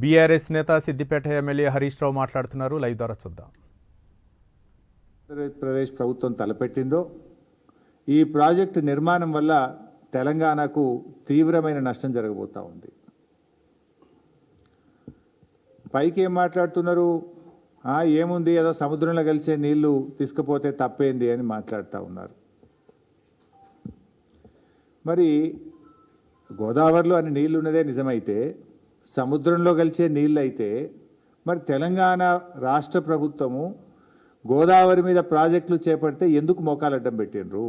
BRS నేత Siddipet MLA Harish Rao మాట్లాడుతున్నారు. Live ద్వారా చూద్దాం. ఆంధ్రప్రదేశ్ ప్రభుత్వం తలపెట్టిందో ఈ ప్రాజెక్టు నిర్మాణం వల్ల తెలంగాణకు తీవ్రమైన నష్టం జరగబోతా ఉంది. పైకి ఏం మాట్లాడుతున్నారు? ఏముంది? ఏదో సముద్రంలో కలిసే నీళ్ళు తీసుకుపోతే తప్పేంది అని మాట్లాడుతూ ఉన్నారు. మరి గోదావరిలో అని నీళ్ళు ఉన్నదే నిజమైతే సముద్రంలో కలిసే నీళ్ళు అయితే మరి తెలంగాణ రాష్ట్ర ప్రభుత్వము గోదావరి మీద ప్రాజెక్టులు చేపడితే ఎందుకు మోకాలడ్డం పెట్టినరు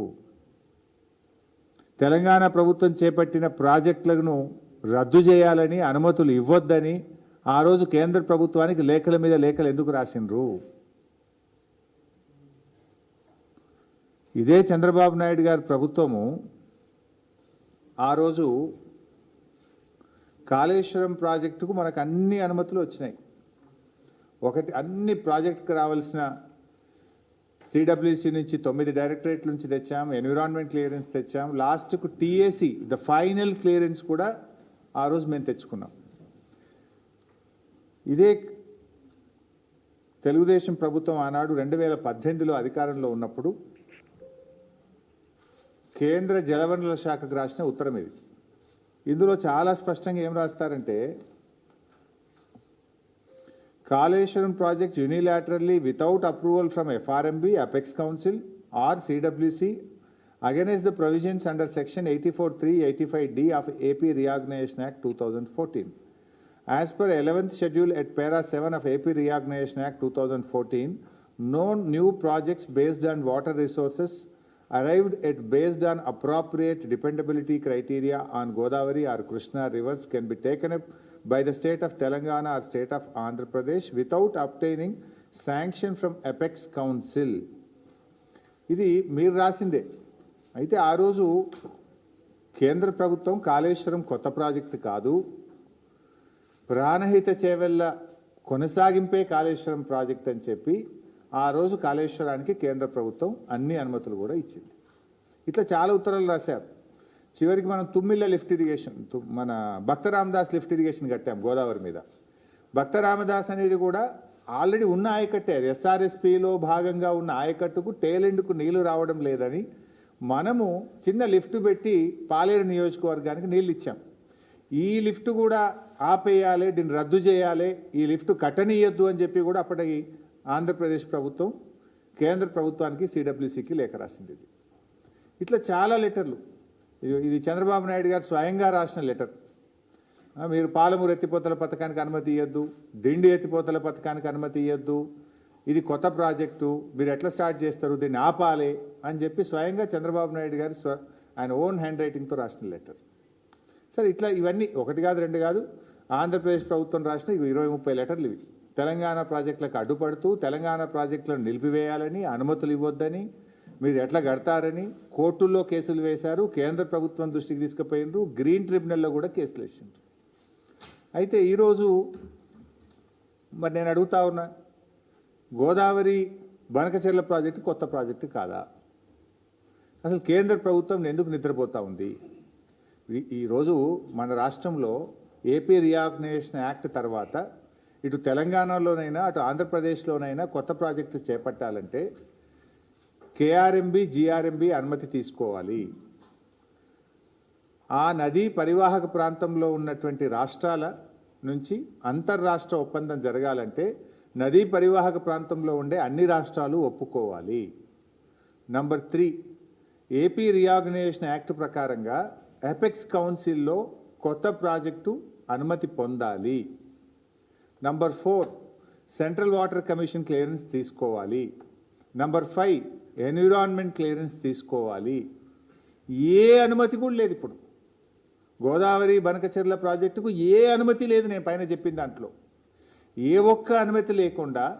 తెలంగాణ ప్రభుత్వం చేపట్టిన ప్రాజెక్టులను రద్దు చేయాలని అనుమతులు ఇవ్వొద్దని ఆ రోజు కేంద్ర ప్రభుత్వానికి లేఖల మీద లేఖలు ఎందుకు రాసిండ్రు? ఇదే చంద్రబాబు నాయుడు గారి ప్రభుత్వము ఆ రోజు కాళేశ్వరం ప్రాజెక్టుకు మనకు అన్ని అనుమతులు వచ్చినాయి. ఒకటి అన్ని ప్రాజెక్టుకు రావాల్సిన సిడబ్ల్యూసి నుంచి తొమ్మిది డైరెక్టరేట్ నుంచి తెచ్చాం ఎన్విరాన్మెంట్ క్లియరెన్స్ తెచ్చాం. లాస్ట్కు టీఏసీ ద ఫైనల్ క్లియరెన్స్ కూడా ఆ రోజు మేము తెచ్చుకున్నాం. ఇదే తెలుగుదేశం ప్రభుత్వం ఆనాడు రెండు వేల పద్దెనిమిదిలో అధికారంలో ఉన్నప్పుడు కేంద్ర జలవనరుల శాఖకు రాసిన ఉత్తరం ఇది. ఇందులో చాలా స్పష్టంగా ఏం రాస్తారంటే Kaleshwaram project unilaterally without approval from FRMB apex council or CWC against the provisions under section eighty four three eighty five D of AP reorganisation act two thousand fourteen as per eleventh schedule at para seven of AP reorganisation act two thousand fourteen no new projects based on water resources arrived at based on appropriate dependability criteria on Godavari or Krishna rivers can be taken up by the state of Telangana or state of Andhra Pradesh without obtaining sanction from Apex Council. ఇది మీరు రాసిందే అయితే ఆ రోజు కేంద్ర ప్రభుత్వం కాళేశ్వరం కొత్త project కాదు ప్రాణహిత చేవెళ్ళ కొనసాగింపే కాళేశ్వరం ప్రాజెక్ట్ అని చెప్పి ఆ రోజు కాళేశ్వరానికి కేంద్ర ప్రభుత్వం అన్ని అనుమతులు కూడా ఇచ్చింది. ఇట్లా చాలా ఉత్తరాలు రాశారు. చివరికి మనం తుమ్మిళ్ళ లిఫ్ట్ ఇరిగేషన్ తు- మన భక్త రామదాస్ లిఫ్ట్ ఇరిగేషన్ కట్టాం గోదావరి మీద. భక్త రామదాస్ అనేది కూడా ఆల్రెడీ ఉన్న ఆయకట్టే. అది ఎస్ఆర్ఎస్పిలో భాగంగా ఉన్న ఆయకట్టుకు టేలెండ్కు నీళ్ళు రావడం లేదని మనము చిన్న లిఫ్ట్ పెట్టి పాలేరు నియోజకవర్గానికి నీళ్ళు ఇచ్చాం. ఈ లిఫ్ట్ కూడా ఆపేయాలి దీన్ని రద్దు చేయాలి ఈ లిఫ్ట్ కట్టనీయొద్దు అని చెప్పి కూడా అప్పటికి ఆంధ్రప్రదేశ్ ప్రభుత్వం కేంద్ర ప్రభుత్వానికి సిడబ్ల్యూసికి లేఖ రాసింది ఇది. ఇట్లా చాలా లెటర్లు. ఇది- ఇది చంద్రబాబు నాయుడు గారు స్వయంగా రాసిన లెటర్. మీరు పాలమూరు ఎత్తిపోతల పథకానికి అనుమతి ఇవ్వద్దు దిండి ఎత్తిపోతల పథకానికి అనుమతి ఇవ్వద్దు ఇది కొత్త ప్రాజెక్టు మీరు ఎట్లా స్టార్ట్ చేస్తారు దీన్ని ఆపాలి అని చెప్పి స్వయంగా చంద్రబాబు నాయుడు గారు స్వ ఆయన ఓన్ హ్యాండ్ రైటింగ్తో రాసిన లెటర్. సరే ఇట్లా ఇవన్నీ ఒకటి కాదు రెండు కాదు ఆంధ్రప్రదేశ్ ప్రభుత్వం రాసిన ఇవి ఇరవై ముప్పై లెటర్లు ఇవి. తెలంగాణ ప్రాజెక్టులకు అడ్డుపడుతూ తెలంగాణ ప్రాజెక్టులను నిలిపివేయాలని అనుమతులు ఇవ్వొద్దని మీరు ఎట్లా కడతారని కోర్టుల్లో కేసులు వేశారు కేంద్ర ప్రభుత్వం దృష్టికి తీసుకుపోయినరు గ్రీన్ ట్రిబ్యునల్లో కూడా కేసులు వేసిండ్రు. అయితే ఈరోజు మరి నేను అడుగుతా ఉన్నా గోదావరి బనకచెర్ల ప్రాజెక్టు కొత్త ప్రాజెక్టు కాదా? అసలు కేంద్ర ప్రభుత్వం ఎందుకు నిద్రపోతా ఉంది? ఈరోజు మన రాష్ట్రంలో ఏపీ రియాగ్నైజేషన్ యాక్ట్ తర్వాత ఇటు తెలంగాణలోనైనా అటు ఆంధ్రప్రదేశ్లోనైనా కొత్త ప్రాజెక్టు చేపట్టాలంటే కేఆర్ఎంబి జిఆర్ఎంబి అనుమతి తీసుకోవాలి. ఆ నదీ పరివాహక ప్రాంతంలో ఉన్నటువంటి రాష్ట్రాల నుంచి అంతర్రాష్ట్ర ఒప్పందం జరగాలంటే నదీ పరివాహక ప్రాంతంలో ఉండే అన్ని రాష్ట్రాలు ఒప్పుకోవాలి. Number three AP reorganisation act ప్రకారంగా ఎపెక్స్ కౌన్సిల్లో కొత్త ప్రాజెక్టు అనుమతి పొందాలి. Number four central water commission clearance తీసుకోవాలి. నంబర్ ఫైవ్ ఎన్విరాన్మెంట్ క్లియరెన్స్ తీసుకోవాలి. ఏ అనుమతి కూడా లేదు ఇప్పుడు. గోదావరి బనకచెర్ల ప్రాజెక్టుకు ఏ అనుమతి లేదు నేను పైన చెప్పిన దాంట్లో. ఏ ఒక్క అనుమతి లేకుండా